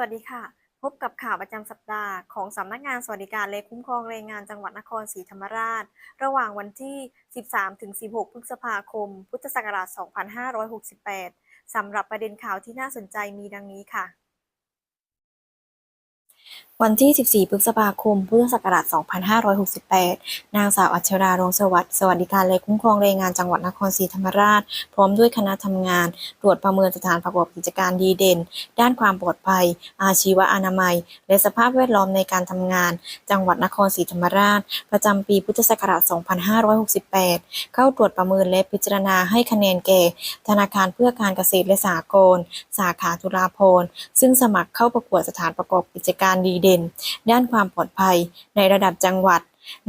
วัสดีค่ะ พบกับข่าวประจำสัปดาห์ของสำนักงานสวัสดิการและคุ้มครองแรงงานจังหวัดนครศรีธรรมราช ระหว่างวันที่ 13-16 พฤษภาคม พุทธศักราช 2568 สำหรับประเด็นข่าวที่น่าสนใจมีดังนี้ค่ะ วันที่ 14 พฤษภาคม พุทธศักราช 2568 นางสาวอัชรารงสวัสดิ์ สวัสดิการและคุ้มครองแรงงานจังหวัดนครศรีธรรมราช พร้อมด้วยคณะทำงาน ตรวจประเมินสถานประกอบกิจการดีเด่น ด้านความปลอดภัย อาชีวอนามัย และสภาพแวดล้อมในการทำงาน จังหวัดนครศรีธรรมราช ประจำปีพุทธศักราช 2568 เข้าตรวจประเมินและพิจารณาให้คะแนนแก่ ธนาคารเพื่อการเกษตรและสหกรณ์ สาขาจุฬาภรณ์ ซึ่งสมัครเข้าประกวดสถานประกอบกิจการดีเด่นด้านความปลอดภัยในระดับจังหวัด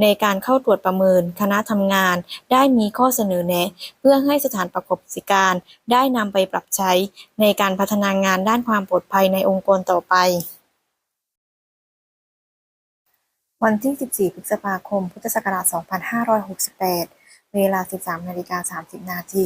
ในการเข้าตรวจประเมิน คณะทำงานได้มีข้อเสนอแนะ เพื่อให้สถานประกอบกิจการได้นำไปปรับใช้ ในการพัฒนางานด้านความปลอดภัยในองค์กรต่อไปวันที่ 14 พฤษภาคม พุทธศักราช 2568 เวลา 13นาฬิกา30 นาที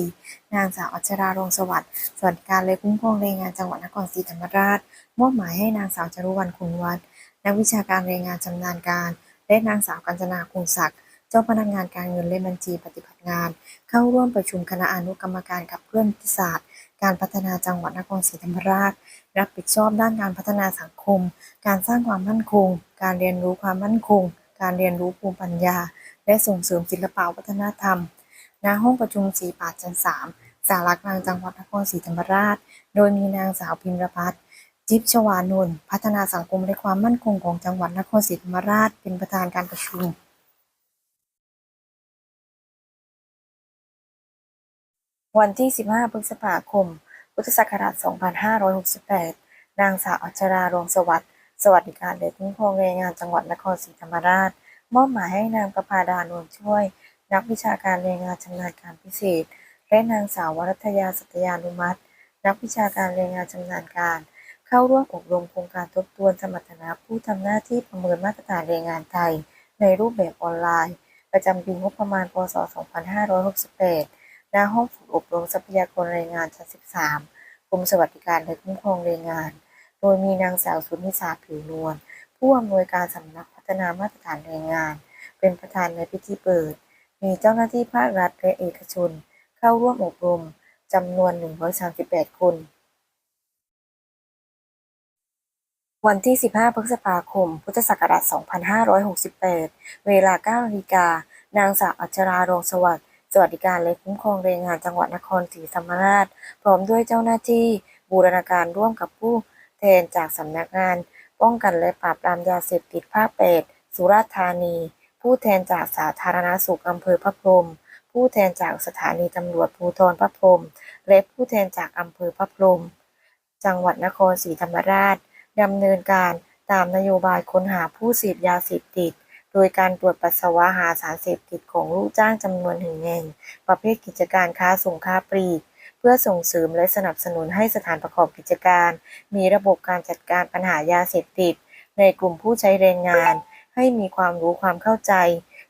นางสาวอัชรารงสวัสดิ์ สวัสดิการและคุ้มครองแรงงานจังหวัดนครศรีธรรมราช มอบหมายให้นางสาวจรุวรรณคุณวัฒน์นักวิชาการแรงงานชำนาญการ และนางสาวกัญจนาคุงศักดิ์ เจ้าพนักงานการเงินและบัญชีปฏิบัติงาน เข้าร่วมประชุมคณะอนุกรรมการกับเพื่อนทศาสตร์ การพัฒนาจังหวัดนครศรีธรรมราช รับผิดชอบด้านการพัฒนาสังคม การสร้างความมั่นคง การเรียนรู้ความมั่นคง การเรียนรู้ภูมิปัญญา และส่งเสริมศิลปวัฒนธรรม ณ ห้องประชุมสีป่าชั้นสามสารกลางจังหวัดนครศรีธรรมราช โดยมีนางสาวพิมรพัฒน์จิบชวานนท์พัฒนาสังคมและความมั่นคงของจังหวัดนครศรีธรรมราช เป็นประธานการประชุมวันที่ 15 พฤษภาคม พุทธศักราช 2568 นางสาวอัชรารงสวัสดิ์ สวัสดิการและคุ้มครองแรงงานจังหวัดนครศรีธรรมราช มอบหมายให้นางประภาดานนท์ช่วย นักวิชาการแรงงานชำนาญการพิเศษ และนางสาววรัตยา สัตยานุมัติ นักวิชาการแรงงานชำนาญการ เข้าร่วมอบรมโครงการทบทวนสมรรถนะผู้ทำหน้าที่ประเมินมาตรฐานแรงงานไทย ในรูปแบบออนไลน์ ประจำปีงบประมาณ พศ 2568 ณ ห้องฝึกอบรมทรัพยากรแรงงานชั้น 13 กรมสวัสดิการและคุ้มครองแรงงาน โดยมีนางสาวสุนิสาผิวนวลผู้อำนวยการสำนัก ฒนามาตรฐานแรงงาน เป็นประธานในพิธีเปิด มีเจ้าหน้าที่ภาครัฐและเอกชน เข้าร่วมอบรมจำนวน 138 คน วันที่ 15 พฤษภาคม พุทธศักราช 2568 เวลา 9 นาฬิกา นางสาวอัชรารงสวัสดิ์สวัสดิการและคุ้มครองแรงงานจังหวัดนครศรีธรรมราช พร้อมด้วยเจ้าหน้าที่บูรณาการร่วมกับผู้แทนจากสำนักงาน ป้องกันและปราบปรามยาเสพติดภาค8สุราษฎร์ธานี ผู้แทนจากสาธารณสุขอำเภอพระพรหมผู้แทนจากสถานีตำรวจภูธรพระพรหมและผู้แทนจากอำเภอพระพรหมจังหวัดนครศรีธรรมราชดำเนินการตามนโยบายค้นหาผู้เสพยาเสพติด โดยการตรวจปัสสาวะหาสารเสพติดของลูกจ้างจำนวนหนึ่งแห่งประเภทกิจการค้าส่งค้าปลีก พื่อส่งเสริมและสนับสนุนให้สถานประกอบกิจการ มีระบบการจัดการปัญหายาเสพติด ในกลุ่มผู้ใช้แรงงาน ให้มีความรู้ความเข้าใจ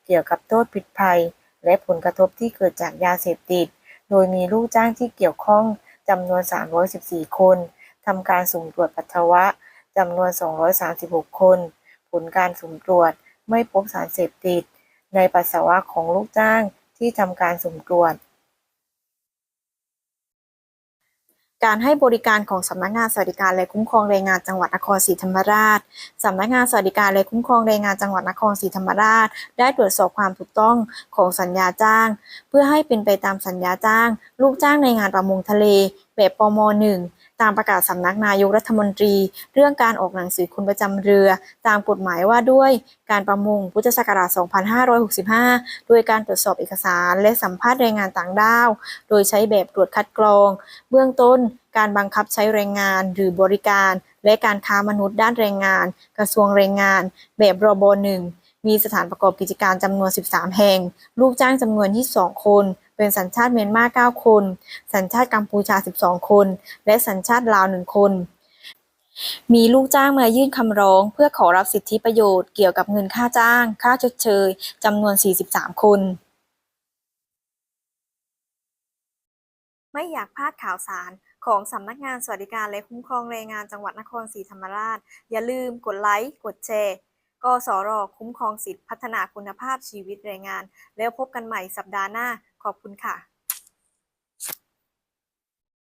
เกี่ยวกับโทษพิษภัย และผลกระทบที่เกิดจากยาเสพติด โดยมีลูกจ้างที่เกี่ยวข้องจำนวน 314 คนทำการสุ่มตรวจปัสสาวะจำนวน 236 คน ผลการสุ่มตรวจไม่พบสารเสพติด ในปัสสาวะของลูกจ้างที่ทำการสุ่มตรวจ การให้บริการของสำนักงานสวัสดิการและคุ้มครองแรงงานจังหวัดนครศรีธรรมราชสำนักงานสวัสดิการและคุ้มครองแรงงานจังหวัดนครศรีธรรมราช ได้ตรวจสอบความถูกต้องของสัญญาจ้าง เพื่อให้เป็นไปตามสัญญาจ้าง ลูกจ้างในงานประมงทะเล แบบปม 1 ตามประกาศสำนักนายกรัฐมนตรี เรื่องการออกหนังสือคุณประจำเรือ ตามกฎหมายว่าด้วยการประมงพุทธศักราช 2565 โดยการตรวจสอบเอกสารและสัมภาษณ์แรงงานต่างด้าว โดยใช้แบบตรวจคัดกรอง เบื้องต้นการบังคับใช้แรงงานหรือบริการ และการค้ามนุษย์ด้านแรงงาน กระทรวงแรงงาน แบบรบหนึ่งมีสถานประกอบกิจการจำนวน 13 แห่ง ลูกจ้างจำนวน 22 คน เป็นสัญชาติเมียนมา 9 คน สัญชาติกัมพูชา 12 คน และสัญชาติลาว 1 คน มีลูกจ้างมายื่นคำร้อง เพื่อขอรับสิทธิประโยชน์เกี่ยวกับเงินค่าจ้าง ค่าชดเชยจำนวน 43 คน ไม่อยากพลาดข่าวสารของสำนักงานสวัสดิการและคุ้มครองแรงงานจังหวัดนครศรีธรรมราช อย่าลืมกดไลค์ กดแชร์กสรคุ้มครองสิทธิพัฒนาคุณภาพชีวิตแรงงาน แล้วพบกันใหม่สัปดาห์หน้า ขอบคุณค่ะ